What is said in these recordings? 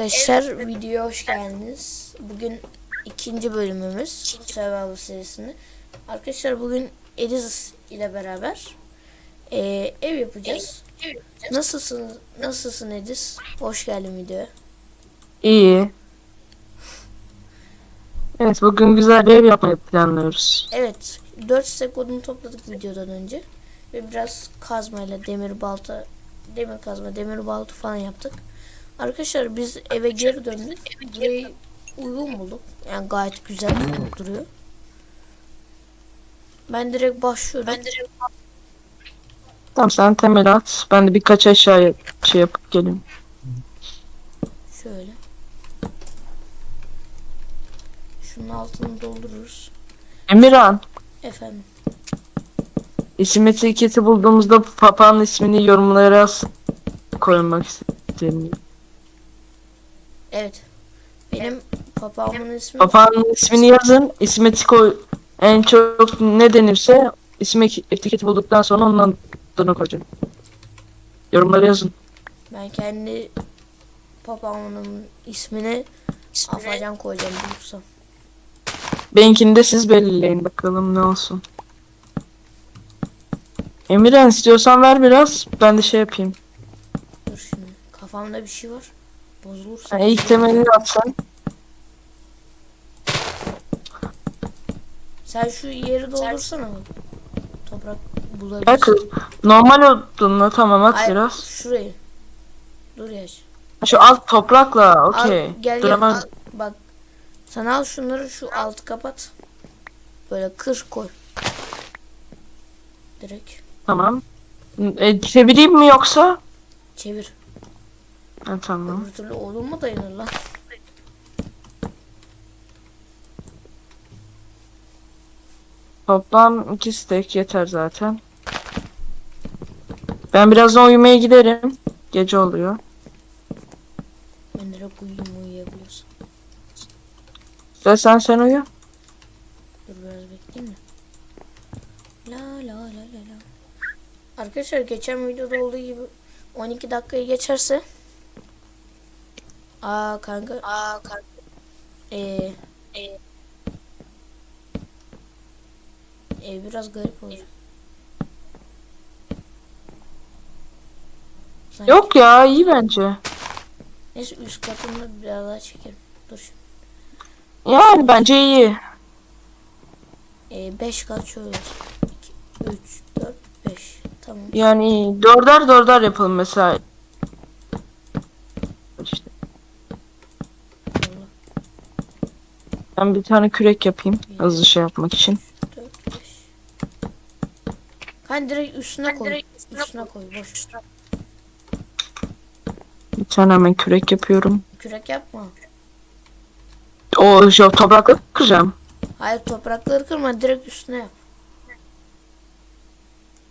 arkadaşlar videoya hoş geldiniz. Bugün ikinci bölümümüz Survival serisinde. Arkadaşlar bugün Ediz ile beraber eee, ev yapacağız. Nasılsın? Nasılsın Ediz? Hoş geldin videoya. İyi. Evet bugün güzel bir ev yapmayı planlıyoruz. Evet, 4 stek odunu topladık videodan önce ve biraz kazmayla demir balta, demir kazma, demir balta falan yaptık. Arkadaşlar biz eve geri döndük. Burayı uygun bulduk. Yani gayet güzel duruyor. Ben direkt başlıyorum. Ben direkt Tamam sen temel at. Ben de birkaç eşya şey yapıp geleyim. şöyle. Şunun altını doldururuz. Emirhan. Efendim. İsim etiketi bulduğumuzda papağanın ismini yorumlara yaz- koymak istedim. Evet. Benim papağanımın ismi Papağanın ismini yazın. İsim etiko en çok ne denirse isim eki- etiketi bulduktan sonra onun adını koyacağım. Yorumlara yazın. ben kendi papağanımın ismini Afacan koyacağım bulursam. Benimkini de siz belirleyin bakalım ne olsun. Emirhan istiyorsan ver biraz. Ben de şey yapayım. Dur şimdi. Kafamda bir şey var. Bozulursa. Yani ilk temelini atsan. Sen şu yeri doldursana. Toprak Bak bulabilirsin. normal odunla tamam at Hayır, biraz. şurayı. Dur yaş. Şu alt toprakla okey. gel Dur al. Bak. Sen al şunları şu altı kapat. Böyle kır koy. Direkt tamam. E, çevireyim mi yoksa? çevir. Ha, tamam. Öbür türlü olur mu dayanır lan? Toplam iki stek yeter zaten. Ben birazdan uyumaya giderim. Gece oluyor. Ben direkt uyuyayım uyuyabiliyorsun. İstersen sen uyu. Dur biraz bekleyeyim de. La la la la la. Arkadaşlar geçen videoda olduğu gibi 12 dakikayı geçerse Aa kanka Aa kanka ee, ee, ee, biraz garip olacak. Sanki- Yok ya iyi bence. Neyse üst katını biraz daha çekelim. Dur şimdi. Yani bence iyi. 5 kat şöyle. 2, 3, 4, 5. Tamam. Yani. Dörder dörder yapalım mesela. İşte. Allah. Ben bir tane kürek yapayım. Hızlı şey yapmak için. 4, 5. Hani direkt üstüne koy. üstüne koy. Boş. Bir tane hemen kürek yapıyorum. Kürek yapma. O şey toprakla kıracağım. Hayır toprakları kırma. Direkt üstüne yap.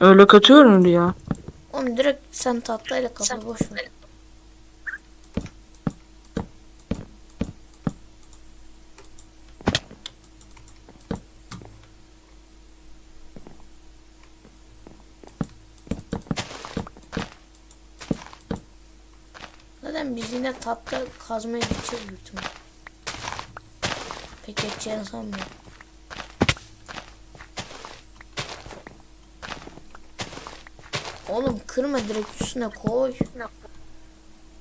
Öyle kötü görünür ya. Oğlum direkt sen tahtayla kapı boş ver. Zaten biz yine tahta kazmaya gideceğiz büyük ihtimal. Pek geçeceğini sanmıyorum. Oğlum kırma direkt üstüne koy.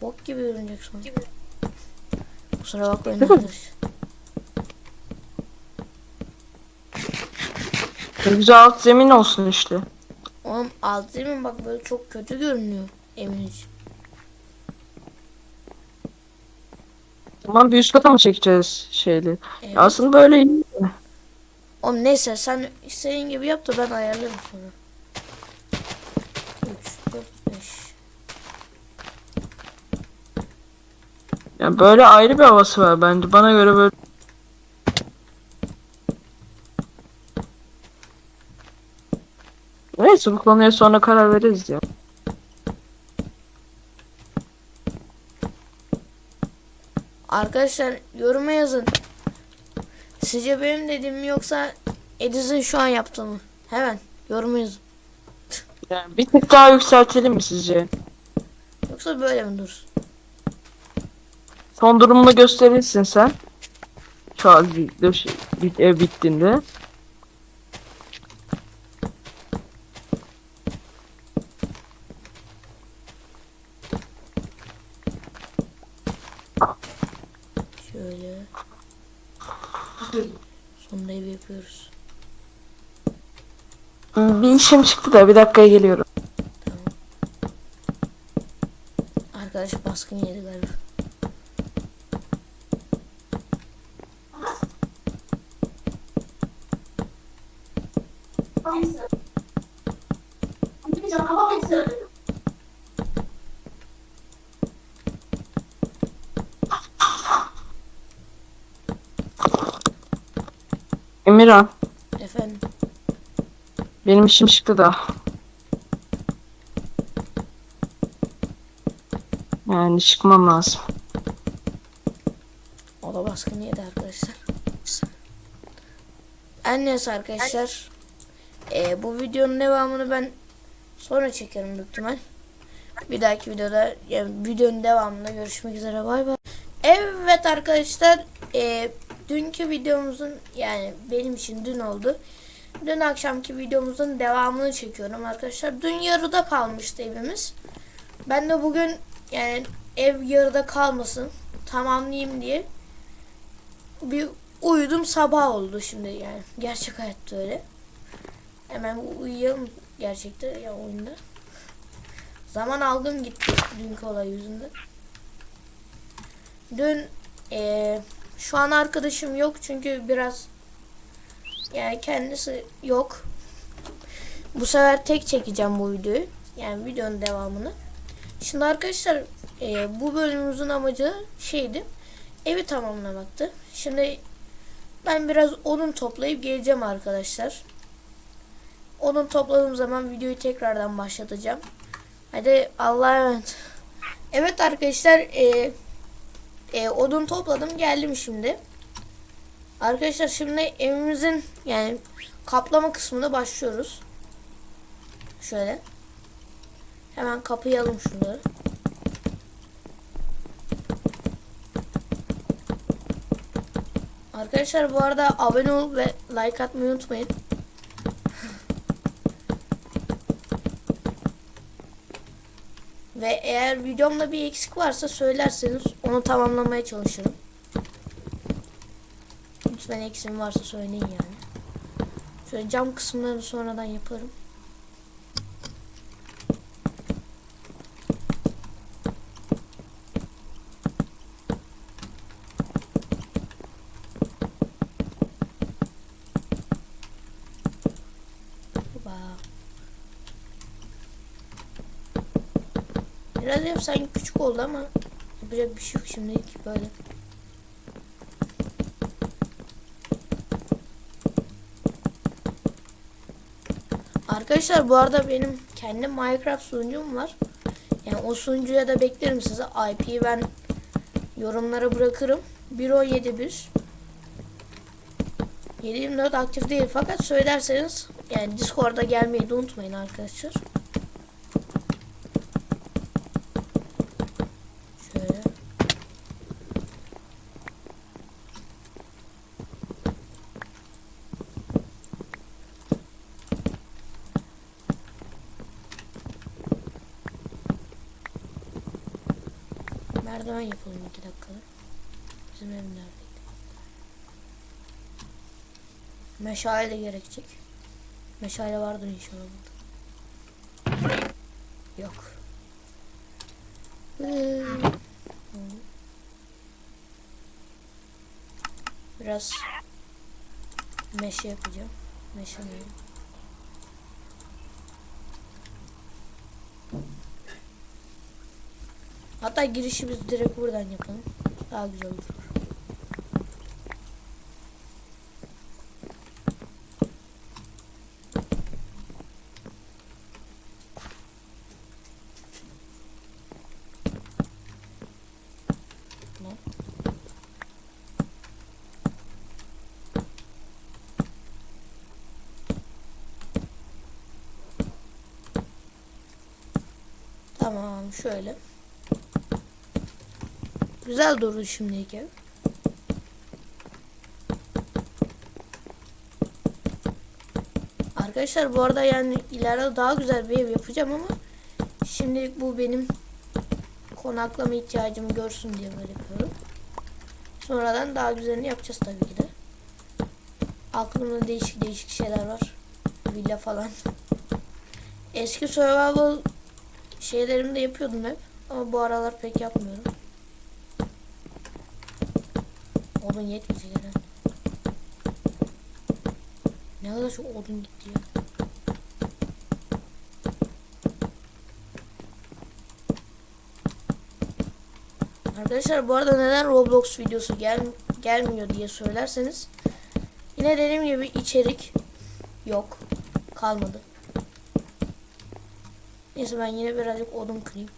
Bok gibi görünecek sonra. Kusura bakmayın arkadaşlar. Güzel alt zemin olsun işte. Oğlum alt zemin bak böyle çok kötü görünüyor emin için. Tamam bir üst kata mı çekeceğiz şeyli? Evet. Ya Aslında böyle iyi. Oğlum neyse sen istediğin gibi yap da ben ayarlarım sonra. 3, 4, 5. Ya böyle ayrı bir havası var bence. Bana göre böyle Neyse bu konuya sonra karar veririz ya. Arkadaşlar yoruma yazın. Sizce benim dediğim yoksa Ediz'in şu an yaptığı mı? Hemen yoruma yazın. Yani bir tık daha yükseltelim mi sizce? Yoksa böyle mi dursun? Son durumunu gösterirsin sen. Şu an döş- bit- ev bittiğinde. Şöyle. Sonunda ev yapıyoruz. Bir işim çıktı da bir dakikaya geliyorum. Arkadaş baskın yedi galiba. Emirhan Efendim. benim işim çıktı da. Yani çıkmam lazım. O da baskın yedi arkadaşlar. Her neyse arkadaşlar. eee, bu videonun devamını ben sonra çekerim büyük ihtimal. Bir dahaki videoda yani videonun devamında görüşmek üzere bay bay. Evet arkadaşlar eee, dünkü videomuzun yani benim için dün oldu. Dün akşamki videomuzun devamını çekiyorum arkadaşlar. Dün yarıda kalmıştı evimiz. Ben de bugün yani ev yarıda kalmasın tamamlayayım diye bir uyudum sabah oldu şimdi yani gerçek hayatta öyle. Hemen uyuyalım gerçekte ya oyunda. Zaman algım gitti dünkü olay yüzünden. Dün eee, şu an arkadaşım yok çünkü biraz yani kendisi yok. Bu sefer tek çekeceğim bu videoyu. Yani videonun devamını. Şimdi arkadaşlar eee, bu bölümümüzün amacı şeydi. Evi tamamlamaktı. Şimdi ben biraz odun toplayıp geleceğim arkadaşlar. Odun topladığım zaman videoyu tekrardan başlatacağım. Hadi Allah'a emanet. Evet arkadaşlar e, e, odun topladım geldim şimdi. Arkadaşlar şimdi evimizin yani kaplama kısmına başlıyoruz. Şöyle. Hemen kapayalım şunları. Arkadaşlar bu arada abone ol ve like atmayı unutmayın. Ve eğer videomda bir eksik varsa söylerseniz onu tamamlamaya çalışırım. Lütfen eksiğim varsa söyleyin yani. Şöyle cam kısımlarını sonradan yaparım. Ev sanki küçük oldu ama yapacak bir şey yok şimdilik böyle. Arkadaşlar bu arada benim kendi Minecraft sunucum var. Yani o sunucuya da beklerim size. IP'yi ben yorumlara bırakırım. 1071 724 aktif değil fakat söylerseniz yani Discord'a gelmeyi de unutmayın arkadaşlar. Merdiven yapalım iki dakikada. Bizim ev neredeydi? Meşale de gerekecek. Meşale vardır inşallah burada. Yok. Biraz meşe yapacağım. Meşe mi? Hatta girişi biz direkt buradan yapalım. Daha güzel olur. Tamam. Şöyle. Güzel durdu şimdilik. Arkadaşlar bu arada yani ileride daha güzel bir ev yapacağım ama şimdilik bu benim konaklama ihtiyacımı görsün diye böyle yapıyorum. Sonradan daha güzelini yapacağız tabii ki de. Aklımda değişik değişik şeyler var. Villa falan. Eski survival şeylerimi de yapıyordum hep. Ama bu aralar pek yapmıyorum. Odun yetmeyecek herhalde. Ne kadar çok odun gitti ya. Arkadaşlar bu arada neden Roblox videosu gel gelmiyor diye söylerseniz yine dediğim gibi içerik yok. Kalmadı. Neyse ben yine birazcık odun kırayım.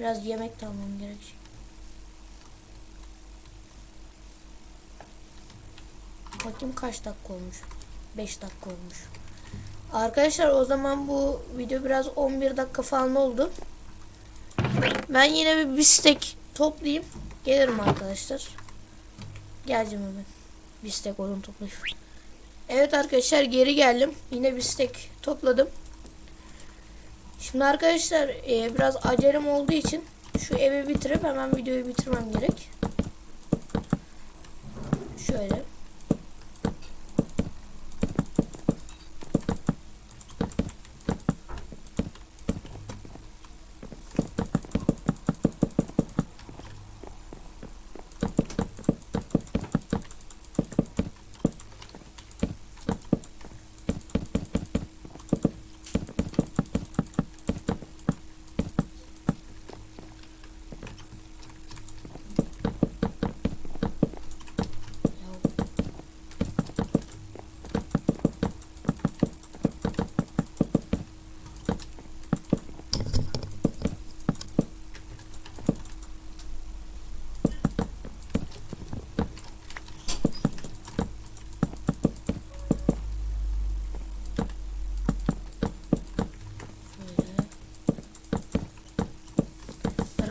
Biraz yemek de almam gerek. Bakayım kaç dakika olmuş. 5 dakika olmuş. Arkadaşlar o zaman bu video biraz 11 dakika falan oldu. Ben yine bir bistek toplayayım. Gelirim arkadaşlar. Geleceğim hemen. Bistek odun toplayıp. Evet arkadaşlar geri geldim. Yine bistek topladım. Şimdi arkadaşlar e, biraz acelem olduğu için şu evi bitirip hemen videoyu bitirmem gerek. Şöyle.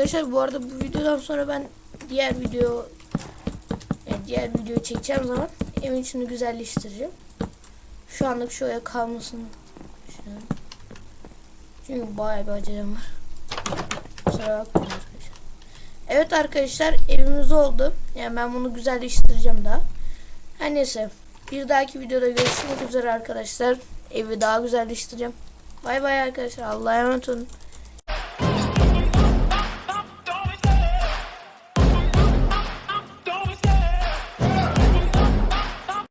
Arkadaşlar bu arada bu videodan sonra ben diğer video yani diğer videoyu çekeceğim zaman evin içini güzelleştireceğim. Şu anlık şöyle kalmasını düşünüyorum. Çünkü bayağı bir acelem var. Kusura bakmayın arkadaşlar. Evet arkadaşlar evimiz oldu. Yani ben bunu güzelleştireceğim daha. Her neyse. Bir dahaki videoda görüşmek üzere arkadaşlar. Evi daha güzelleştireceğim. Bay bay arkadaşlar. Allah'a emanet olun.